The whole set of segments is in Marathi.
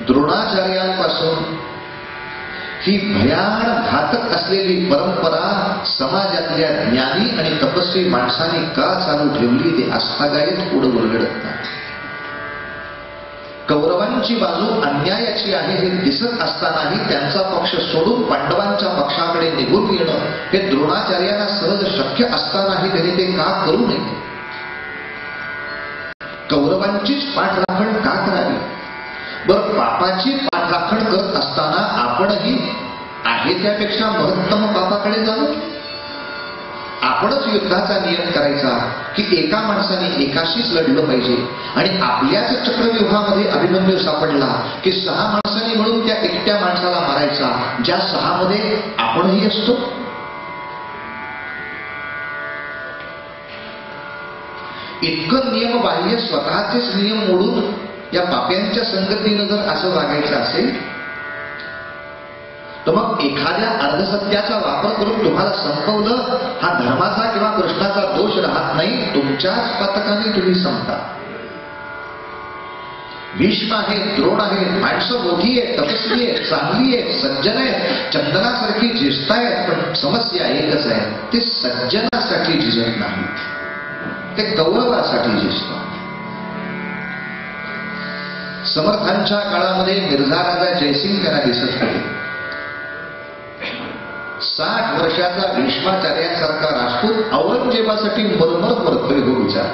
द्रोणाचार्यांपासून ही भयान घातक असलेली परंपरा समाजातल्या ज्ञानी आणि तपस्वी माणसांनी का चालू ठेवली ते आस्थागायत पुढे उलगडत नाही. कौरवांची बाजू अन्यायाची आहे हे दिसत असतानाही त्यांचा पक्ष सोडून पांडवांच्या पक्षाकडे निघून येणं हे द्रोणाचार्यांना सहज शक्य असतानाही त्यांनी ते का करू नये? कौरवांचीच पाठराखण का करावी बर पापाची पाठराखण करत असताना आपणही आहे त्यापेक्षा महत्तम पापाकडे जाऊ? आपणच युद्धाचा नियम करायचा की एका माणसाने एकाशीच लढलं पाहिजे. आणि आपल्याच चक्रव्यूहामध्ये अभिमन्यू सापडला की सहा माणसांनी म्हणून त्या एकट्या माणसाला मारायचा ज्या सहा मध्ये आपणही असतो? इतकं नियम बाह्य स्वतःचेच नियम मोडून या पाप्यांच्या संगतीनं जर असं वागायचं असेल तर मग एखाद्या अर्धसत्याचा वापर करून तुम्हाला संपवलं हा धर्माचा किंवा कृष्णाचा दोष राहत नाही तुमच्याच पथकाने तुम्ही संपता. भीष्म आहे द्रोण आहे माणसं मोठी आहे तपस्वी आहे चांगली आहे सज्जन आहे चंदनासारखी झिजतायत पण समस्या एकच आहे ते सज्जनासाठी झिजत नाही ते गौरवासाठी झिजतात समर्थांच्या काळामध्ये मिर्झा राजा जयसिंग त्यांना दिसत होते. साठ वर्षाचा भीष्माचार्यांसारखा राजपूत औरंगजेबासाठी मरमत मरतोय हो विचार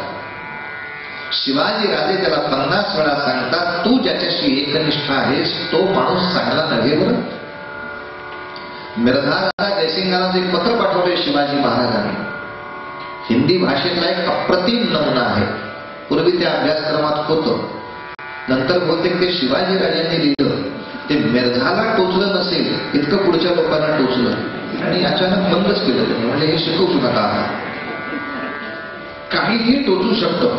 शिवाजी राजे त्याला पन्नास वेळा सांगतात तू ज्याच्याशी एकनिष्ठ आहेस तो माणूस चांगला नव्हे बरं? मिर्झा राजा जयसिंगाला जे पत्र पाठवले शिवाजी महाराजांनी हिंदी भाषेतला एक अप्रतिम नमुना आहे. पूर्वी त्या अभ्यासक्रमात होतं. नंतर बहुतेक ते शिवाजी राजांनी लिहिलं. ते मिर्झाला टोचलं नसेल इतकं पुढच्या लोकांना टोचलं. आणि अचानक बंदच केलं म्हणजे हे शिकवू नका काहीही टोचू शकतं